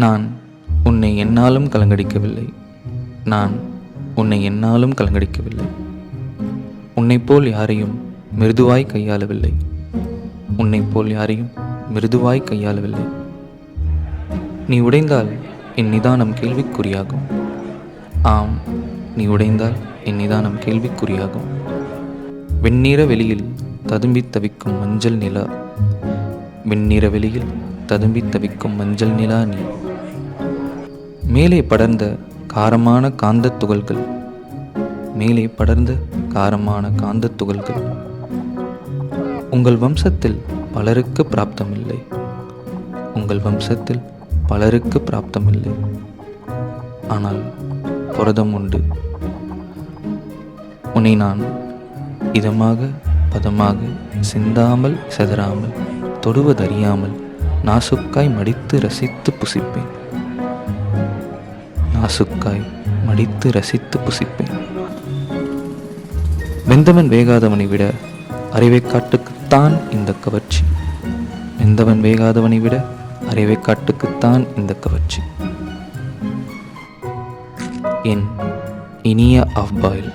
நான் உன்னை என்னாலும் கலங்கடிக்கவில்லை. நான் உன்னை என்னாலும் கலங்கடிக்கவில்லை. உன்னைப் போல் யாரையும் மிருதுவாய் கையாளவில்லை. உன்னைப் போல் யாரையும் மிருதுவாய் கையாளவில்லை. நீ உடைந்தால் என் நிதானம் கேள்விக்குறியாகும். ஆம் நீ உடைந்தால் என் நிதானம் கேள்விக்குறியாகும். வெண்ணிற வெளியில் ததும்பித் தவிக்கும் மஞ்சள் நிலா. வெண்ணிற வெளியில் ததும்பித் தவிக்கும் மஞ்சள் நிலா நீ. மேலே படர்ந்த காரமான காந்தத் துகள்கள். மேலே படர்ந்த காரமான காந்த துகள்கள். உங்கள் வம்சத்தில் பலருக்கு பிராப்தமில்லை. உங்கள் வம்சத்தில் பலருக்கு பிராப்தமில்லை. ஆனால் புரதம் உண்டு. உன்னை நான் இதமாக பதமாக சிந்தாமல் செதறாமல் தொடுவதறியாமல் நாசுக்காய் மடித்து ரசித்து புசிப்பேன். நாசுக்காய் மடித்து ரசித்து புசிப்பேன். வெந்தவன் வேகாதவனை விட அறிவைக்காட்டுக்குத்தான் இந்த கவர்ச்சி. வெந்தவன் வேகாதவனை விட அறிவைக்காட்டுக்குத்தான் இந்த கவர்ச்சி. என் இனிய ஆஃப் பாயில்.